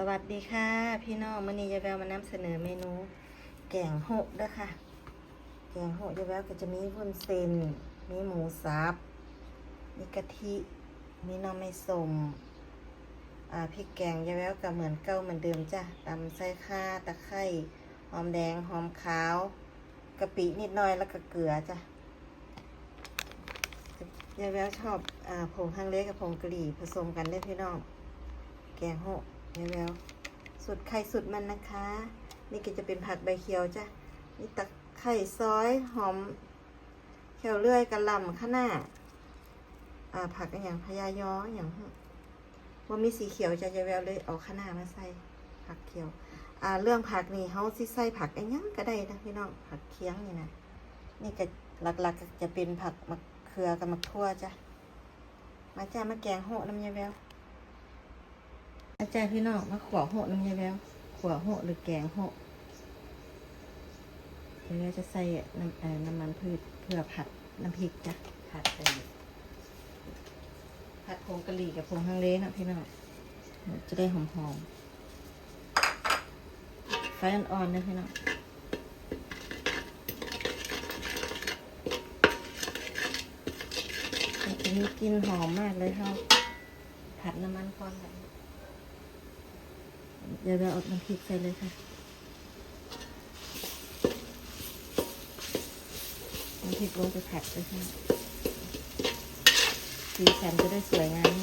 สวัสดีค่ะ พี่น้องมื่อนี้ยายแววมานำเสนอเมนู แกงหกด้อค่ะ แกงหกยายแววก็จะมีวุ้นเส้นมีหมูสับมีกะทิมีน้ำไม่สมอ่าพริกแกงยายแววก็เหมือนเก่าเหมือนเดิมจ้ะตำใส่ข่าตะไคร้หอมแดงหอมขาวกะปินิดหน่อยแล้วก็เกลือจ้ะยายแววชอบอ่าผงฮังเล็กกับผงกะหรี่ผสมกันได้พี่น้อง แกงหก ยายแววสุดไข่สุดมันนะคะ นี่ก็จะเป็นผักใบเขียวจ้ะนี่ตะไคร่ซอยหอมแควเลื่อยกระลำข้างหน้าอ่าผักอย่างพญายออย่างว่ามีสีเขียวจะยายแววเลยเอาข้างหน้ามาใส่ผักเขียว อ่าเรื่องผักนี่เขาสิใส่ผักอนหยังก็ได้นะพี่น้องผักเคียงนี่นะนี่ก็หลักๆจะเป็นผักมะเขือกับมะทั่วจ้ะมาจ้ามาแกงโหน้ำยายแวว อาจารย์พี่น้องมาขวโหน้ำยายแววขวโหหรือแกงโหเดี๋ยวเราจะใส่น้ำเอ่อน้ำมันพืชเพื่อผัดน้ำพริกจ้ะผัดไปผัดผงกะหรี่กับผงฮังเลนะพี่น้องจะได้หอมๆไฟอ่อนๆนะพี่น้องมันจะมีกลิ่นหอมมากเลยเขาผัดน้ำมันก่อนแบบ เดี๋ยวเราเอาน้ำพริกใส่เลยค่ะน้ำพริกลงไปผัดเลยค่ะสีสันจะได้สวยงาม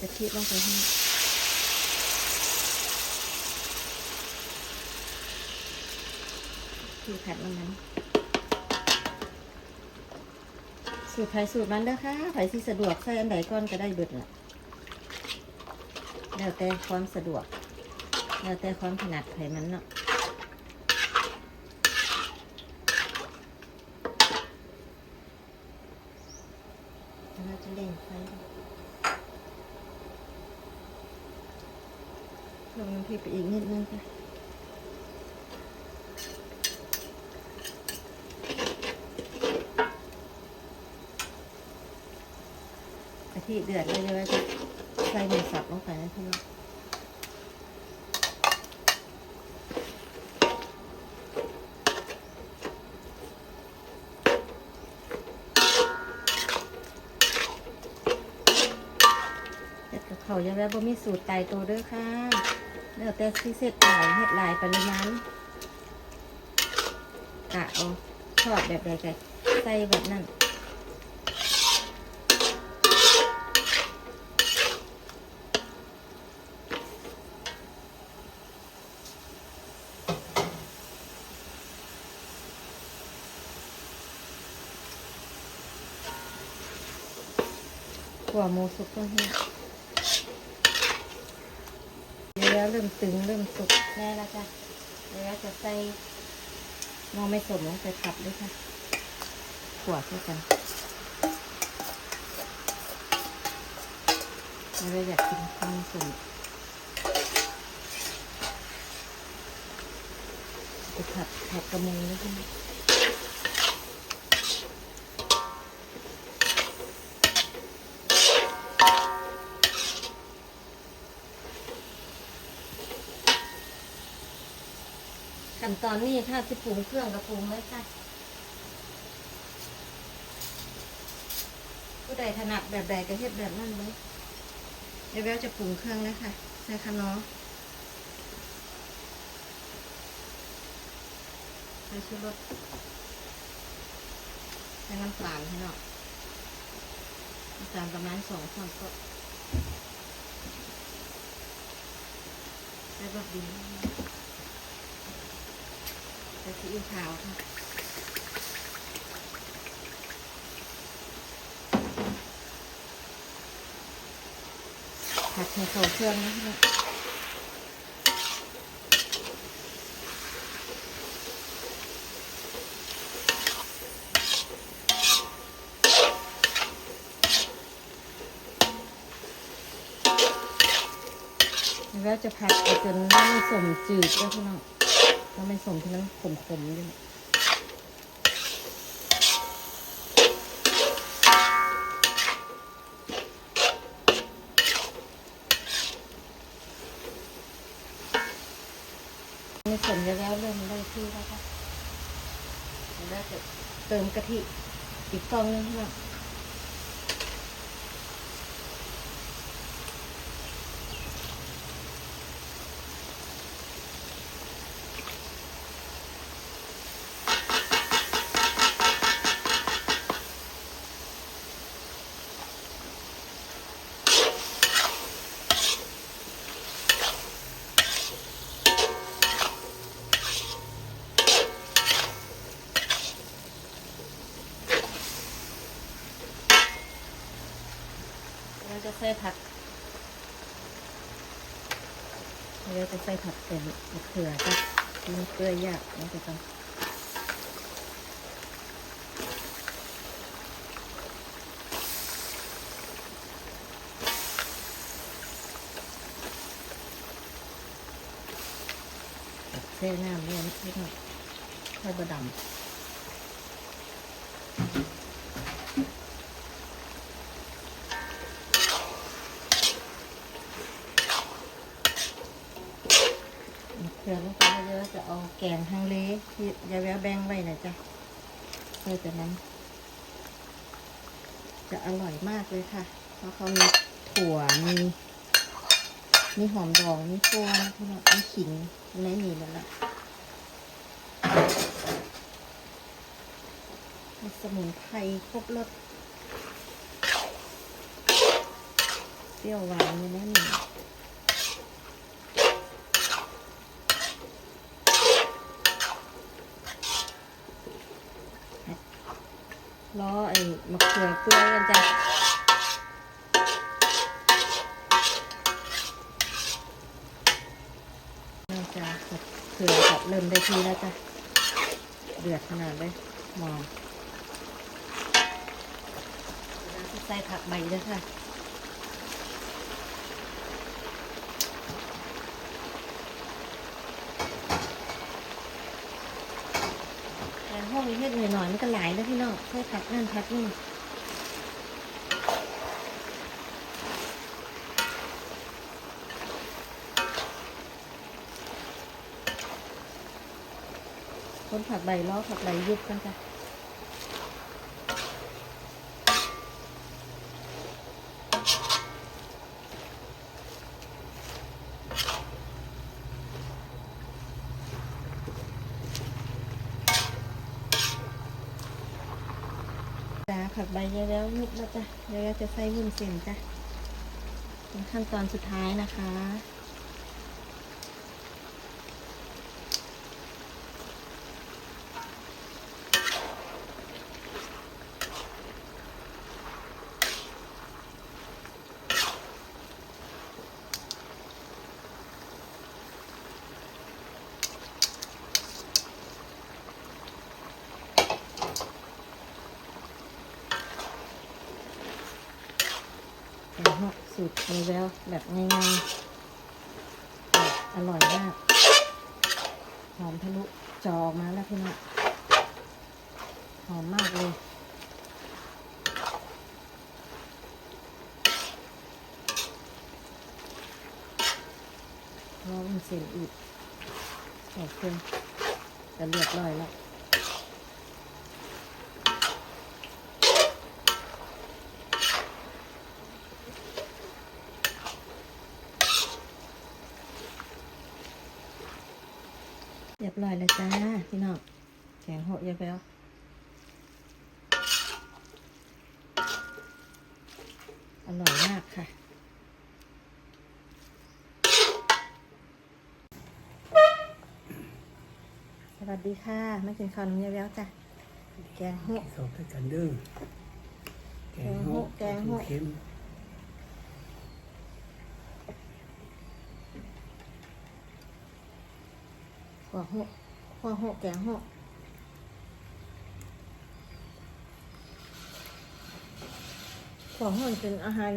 กะทิลงไปให้ที่ผัดน้ำมัน สูตรไผ่สูตรมันเด้อค่ะไผ่ที่สะดวกใส่อันใดก่อนก็ได้เบิดละแล้วแต่ความสะดวก แล้วแต่ความถนัดไผ่มันเนาะเราจะเล่งไฟลงน้ำพริกไปอีกนิดนึงค่ะ ทิเดือดเลยเลยจะใส่หมูสับลงไปนะพี่น้องเฮ็ดกับเขายังแล้วบ่มีสูตรไตายตัวเด้อค่ะแล้วแต่สิเสร็จหลายเฮ็ดหลายปริมาณกะเอาชอบแบบใดก็ใส่แบบนั้น หัวหมูสุกก็เหี่ยเนื้อเริ่มตึงเริ่มสุกแน่แล้วจ้ะเนื้อจะใส่หมอไม่สมลงไปขับด้วยค่ะขวดด้วยกันเราอยากกินความสมไปผัดผัดกระมงด้วยค่ะ ขั้นตอนนี้ถ้าจะปรุงเครื่องก็ปรุงเลยค่ะ ผู้ใดถนัดแบบใดก็เฮ็ดแบบนั้นเลยเดี๋ยวแววจะปรุงเครื่องเลยค่ะใส่ขนอใส่ชูรสใส่น้ำตาลให้เนาะน้ำตาลประมาณสองช้อนโต๊ะใส่รสดี ส่ซีอิ๊วขาวค่ะผัดให้เข้าเครื่องนะคะแล้วจะผัดไปจนน้ำสมจืดแล้วพี่น้อง ถ้าไม่ส่งที่นั่นขมๆด้วยะในส่วนยมแล้วเริ่มได้ที่แล้วค่ะได้เติมกะทิอีกกองนึงค่ะ ใส่ผักเราจะใส่ผักเป็นมะเขือจ้ะมันเกลือยากเราจะต้องเส้นน้ำเนี่ยนิดหน่อยค่อยบะดำ เผื่อลูกค้าเยอะจะเอาแกงฮังเลที่ยายแววแบ่งไว้นะจ๊ะเพื่อจากนั้น จะอร่อยมากเลยค่ะ เพราะเขามีถั่วมีมีหอมดองมีโฟนมีมีขิงในนี่หมดละมีสมุนไพรครบรสเปรี้ยวหวานอยู่ในนี่ ล้อไอ้มะเขือเปื่อยกันจ้ะน่าจะมะเขือกับเริ่มได้ทีแล้วจ้ะเดือดขนาดเลยมองใส่ผักใบด้วยค่ะ ห้องนี้เฮ็ดหน่อยๆมันก็หลายแล้วพี่น้องค่อยผักนั่นพักนี่คนผักใบล้อผักใบยุบกันจ้ะ จ้าผักใบเยอะแล้วยุบแล้วจ้ะเดี๋ยวเราจะใส่วุ้นเส้นจ้ะเป็นขั้นตอนสุดท้ายนะคะ แกงฮอกสูตรมีแววแบบง่ายๆแต่อร่อยมากหอมทะลุจอออกมาแล้วพี่น้องหอมมากเลยรอมันเสร็จอีกใส่เคจะเรียบร้อยแล้ว เรียบร้อยแล้วจ้าพี่น้องแกงโหยายแววอร่อยมากค่ะสวัสดีค่ะมากินข้าวน้ำยายแววจ้ะแกงโหสอบด้วยกันเด้อแกงโฮะแกงโฮะเค็ม ว่าหกว่าหกแกงหกขวโหเป็นอาหาร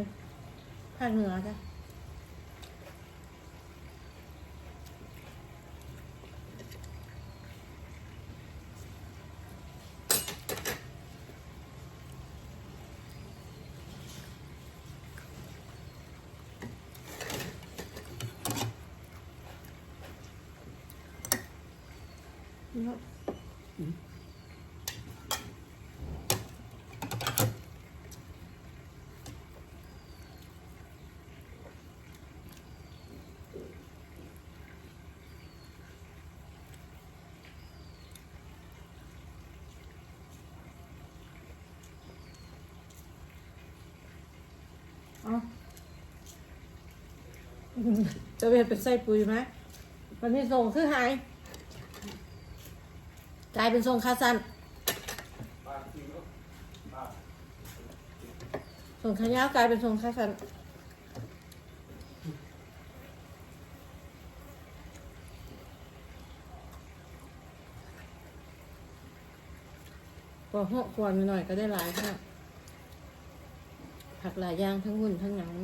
ภาคเหนือจ้ะ องเอจะเวียนเป็นไส้ปุ๋ยไหมวันนี้ส่งคือหาย กลายเป็นทรงคาซันส่งขายาวกลายเป็นทรงคาซันพอหกควรหน่อยก็ได้หลายค่ะผักหลายอย่างทั้งหุ่นทั้งหยัง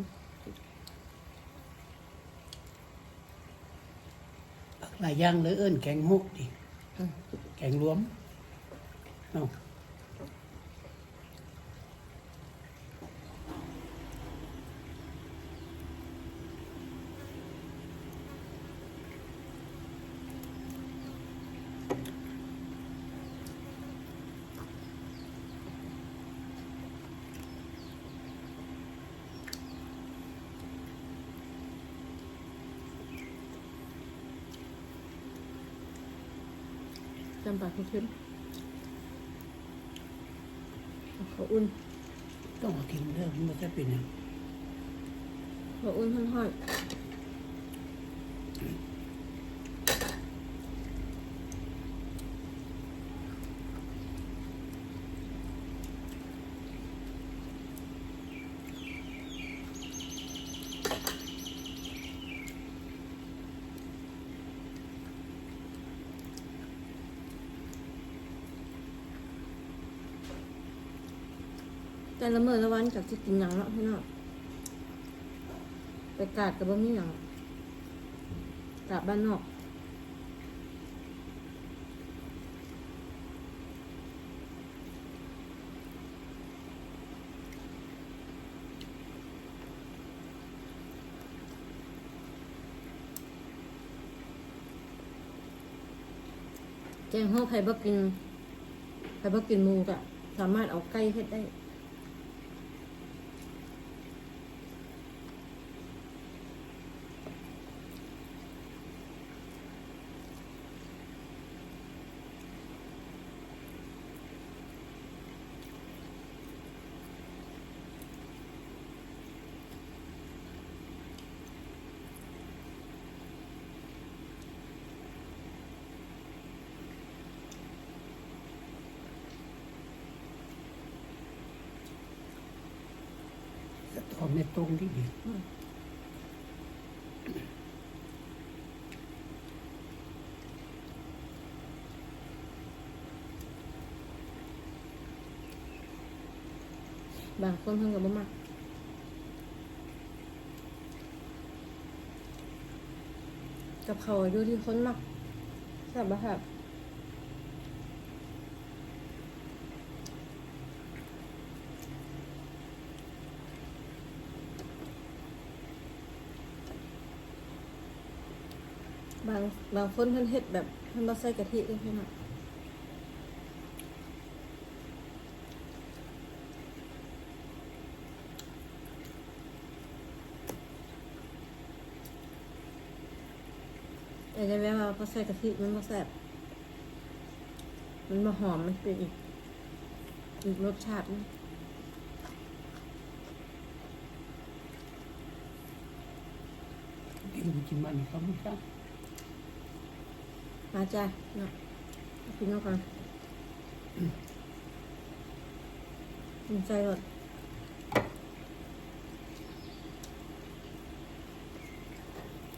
หลายอย่างเลยเอิ้นแกงฮกดิ แกงรวมเนาะ จำปากขึ้นเขาอุ่นต้องเอากินเรื่องมันจะเป็นหยังเขาอุ่นห่อนๆ แต่ละเมื่อละวันจากจะกินหยังแล้วพี่น้องไปกาดกับบ่มีหยังกาดบ้านนอกแกงฮ้อใครบ่กินใครบ่กินมูก็สามารถเอาไก่เฮ็ดได้ ในตรงที่ดีบางคนเพิ่นก็บ่มักกับเขาอยู่ที่คนมักแซ่บบ่ครับ บางบางคนเพิ่นเฮ็ดแบบเพิ่นบ่ใส่กะทิเลยพี่น้องแต่จะแวะว่าพอใส่กะทิมันมาแซ่บมันมาหอมมันเป็นอีก อีกรสชาติหนึ่งกินกินมันเขาไม่ทราบ มาจ้าเนาะกินเอากันสนใจหมด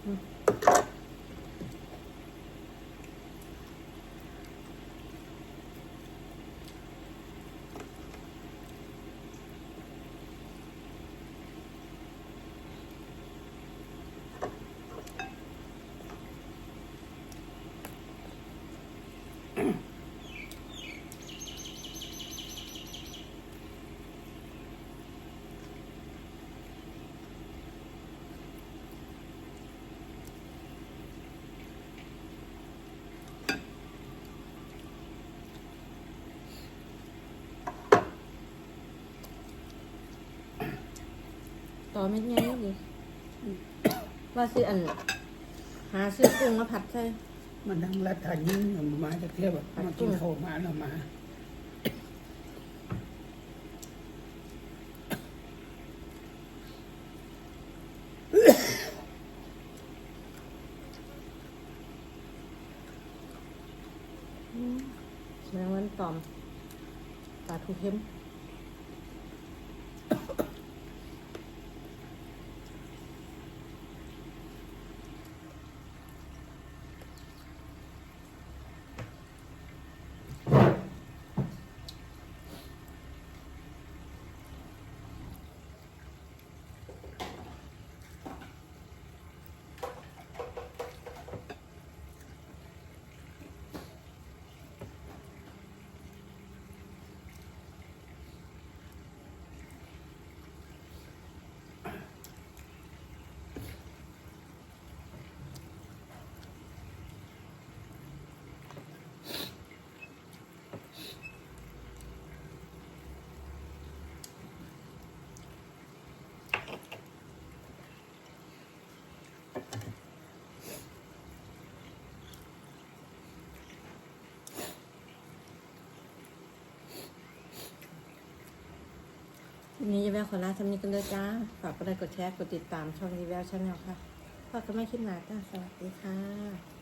อืม ต่อเม็ดใหญ่ดิว่าซื้ออัน หาซื้อกุ้งมาผัดใส่มันนั่งรัดทานยิ่งมาจะเทียบแบบมากินข้าวมาแล้วมาแสดงว่ามันตอมปลาทูเค็ม นี้ยาแววขอลาทำนี้กันเลยจ้า ฝากกดไลค์กดแชร์ กดติดตามช่องยาแววชาแนลค่ะฝากันไม่คิดหนาจ้าสวัสดีค่ะ